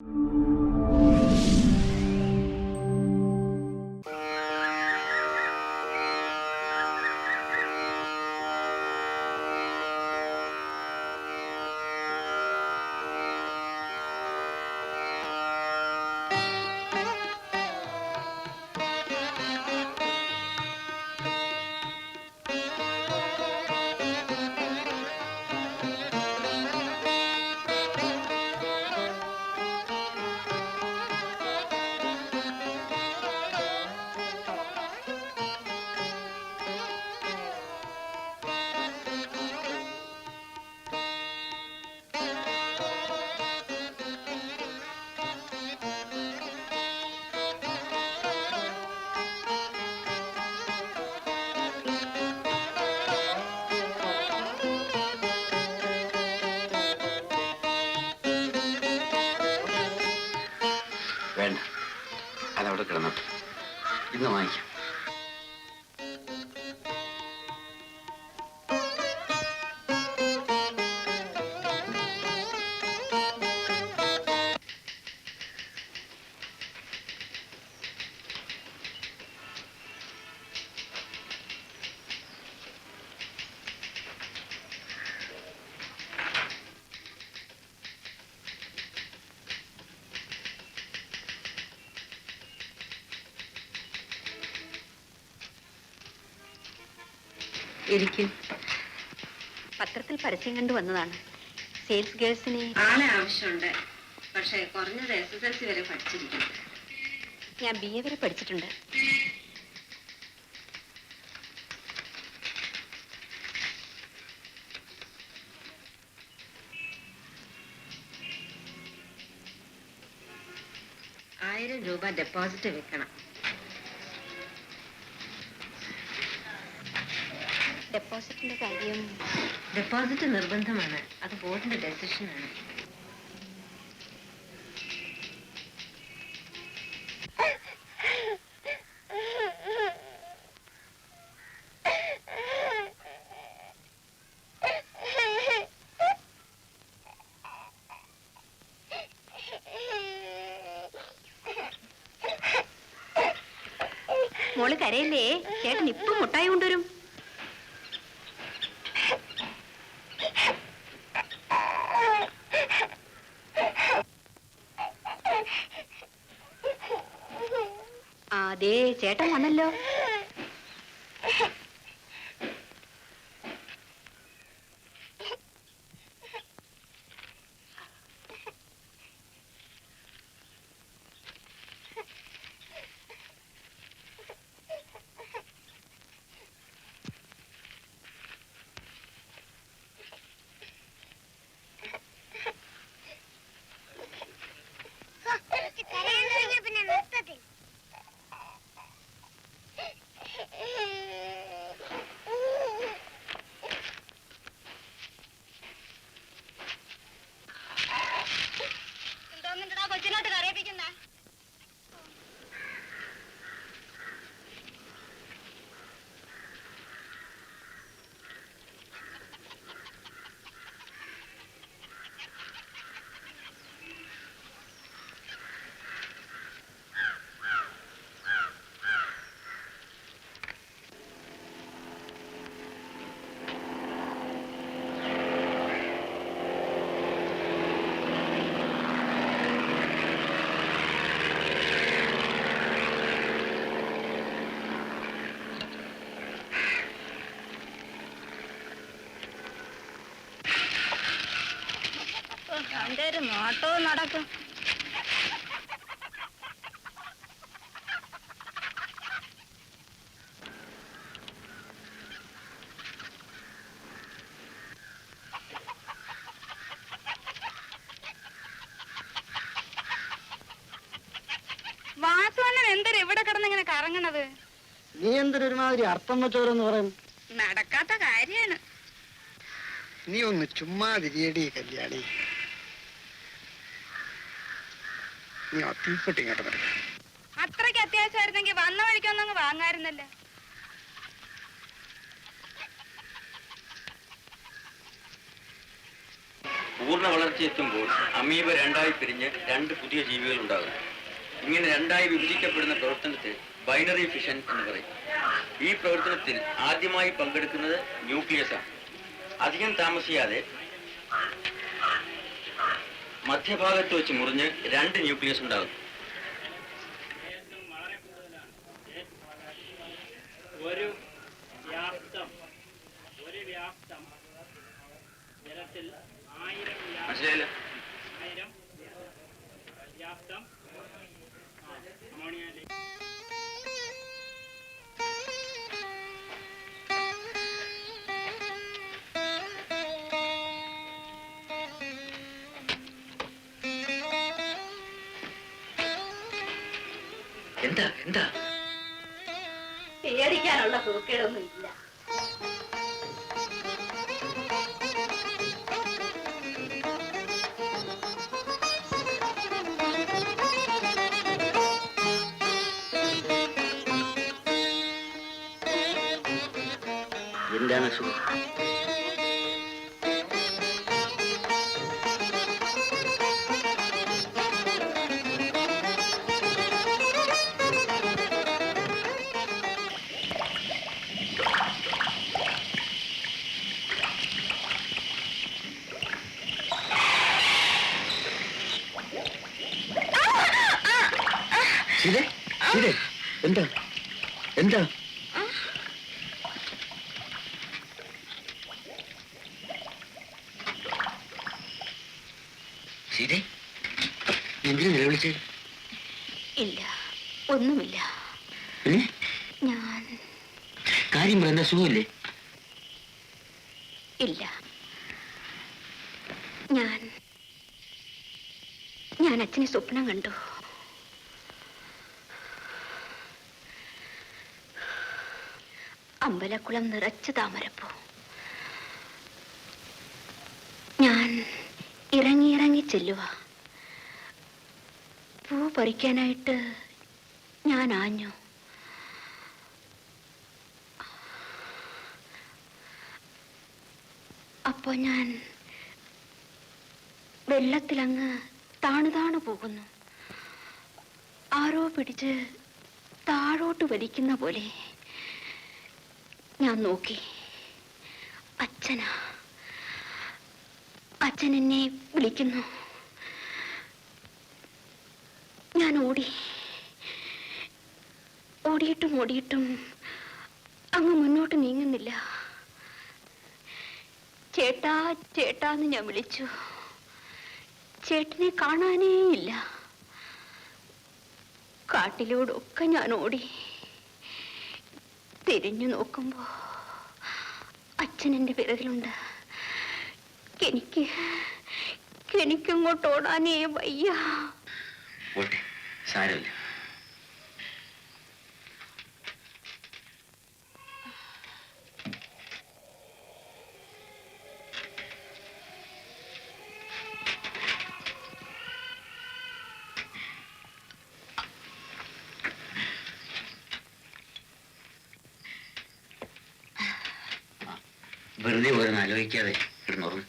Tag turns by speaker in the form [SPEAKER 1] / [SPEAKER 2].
[SPEAKER 1] you. അതവിടെ കിടന്നോട്ടെ ഇന്ന് വാങ്ങിക്കാം
[SPEAKER 2] ഇരിക്കും. പത്രത്തിൽ പരസ്യം കണ്ടു വന്നതാണ്. സെയിൽസ് ഗേൾസിനെ
[SPEAKER 3] ആളെ ആവശ്യമുണ്ട്. പക്ഷേ കുറഞ്ഞത് എസ് എസ് എൽ സി വരെ പഠിച്ചിരിക്കണം
[SPEAKER 2] ഞാൻ ബി എ വരെ പഠിച്ചിട്ടുണ്ട്.
[SPEAKER 3] ആയിരം രൂപ ഡെപ്പോസിറ്റ് വെക്കണം.
[SPEAKER 2] ഡെപ്പോസിറ്റിന്റെ കാര്യം.
[SPEAKER 3] ഡെപ്പോസിറ്റ് നിർബന്ധമാണ്. അത് ബോർഡിന്റെ ഡെസിഷനാണ്
[SPEAKER 2] മോൾ കരയല്ലേ? ചേട്ടൻ ഇപ്പം മുട്ടായി കൊണ്ടുവരും. ദേ ചേട്ടൻ വന്നല്ലോ.
[SPEAKER 4] അവന്റെ ഒരു നോട്ടവും നടക്കും. വാസുവണ്ണൻ എന്തൊരു എവിടെ കിടന്നിങ്ങനെ കറങ്ങണത്?
[SPEAKER 5] നീ എന്തൊരുമാതിരി അർത്ഥം വെച്ചോരെന്ന് പറയും.
[SPEAKER 4] നടക്കാത്ത കാര്യാണ്
[SPEAKER 5] നീ ഒന്ന് ചുമ്മാതിരിയടി കല്യാണി. നീ തീപ്പെട്ടി ഇങ്ങോട്ട്
[SPEAKER 4] അത്രയ്ക്ക് അത്യാവശ്യമായിരുന്നെങ്കിൽ വന്ന വഴിക്കൊന്നങ്ങ് വാങ്ങായിരുന്നല്ലോ?
[SPEAKER 1] പൂർണ വളർച്ചയെത്തുമ്പോൾ അമീബ രണ്ടായി പിരിഞ്ഞ് രണ്ട് പുതിയ ജീവികൾ ഉണ്ടാകും. ഇങ്ങനെ രണ്ടായി വിഭജിക്കപ്പെടുന്ന പ്രവർത്തനത്തെ ബൈനറി ഫിഷൻ എന്ന് പറയും. ഈ പ്രവർത്തനത്തിൽ ആദ്യമായി പങ്കെടുക്കുന്നത് ന്യൂക്ലിയസാണ്. ആണ് അധികം താമസിയാതെ മധ്യഭാഗത്ത് വെച്ച് മുറിഞ്ഞ് രണ്ട് ന്യൂക്ലിയസ് ഉണ്ടാകും.
[SPEAKER 6] ഒരു വ്യാപ്തം ഒരു വ്യാപ്തം. ജലത്തിൽ ആയിരം വ്യാ-
[SPEAKER 1] മനസ്സിലായില്ല?
[SPEAKER 6] ആയിരം വ്യാപ്തം.
[SPEAKER 1] എന്താ എന്താ?
[SPEAKER 2] പേടിക്കാനുള്ള സൂക്കേടൊന്നും ഇല്ല.
[SPEAKER 1] എന്താണ് അസുഖം
[SPEAKER 5] എന്താ?
[SPEAKER 1] ശരി എന്തിനു നിലവിളിച്ചേ
[SPEAKER 2] ഇല്ല ഒന്നുമില്ല. ഞാൻ
[SPEAKER 1] കാര്യം പറയുന്ന സുഖമില്ലേ?
[SPEAKER 2] ഇല്ല. ഞാൻ ഞാൻ അച്ഛനെ സ്വപ്നം കണ്ടു. അമ്പലക്കുളം നിറച്ച് താമരപ്പൂ. ഞാൻ ഇറങ്ങി ഇറങ്ങി ചെല്ലുക പൂ പറിക്കാനായിട്ട് ഞാൻ ആഞ്ഞു. അപ്പോ ഞാൻ വെള്ളത്തിലങ്ങ് താണു താണു പോകുന്നു. ആരോ പിടിച്ച് താഴോട്ട് വലിക്കുന്ന പോലെ ഞാൻ നോക്കി. അച്ഛനാ. അച്ഛൻ എന്നെ വിളിക്കുന്നു. ഞാൻ ഓടി. ഓടിയിട്ടും ഓടിയിട്ടും അങ്ങ് മുന്നോട്ട് നീങ്ങുന്നില്ല. ചേട്ടാ ചേട്ടാ എന്ന് ഞാൻ വിളിച്ചു. ചേട്ടനെ കാണാനേ ഇല്ല കാട്ടിലൂടൊക്കെ ഞാൻ ഓടി. തിരിഞ്ഞു നോക്കുമ്പോ അച്ഛൻ എന്റെ പിറകിലുണ്ട്. എനിക്ക് എനിക്കങ്ങോട്ട് ഓടാനേ വയ്യ.
[SPEAKER 1] സാരമില്ല. വെറുതെ ഓരോന്ന് ആലോചിക്കാതെ കിടന്നുറങ്ങും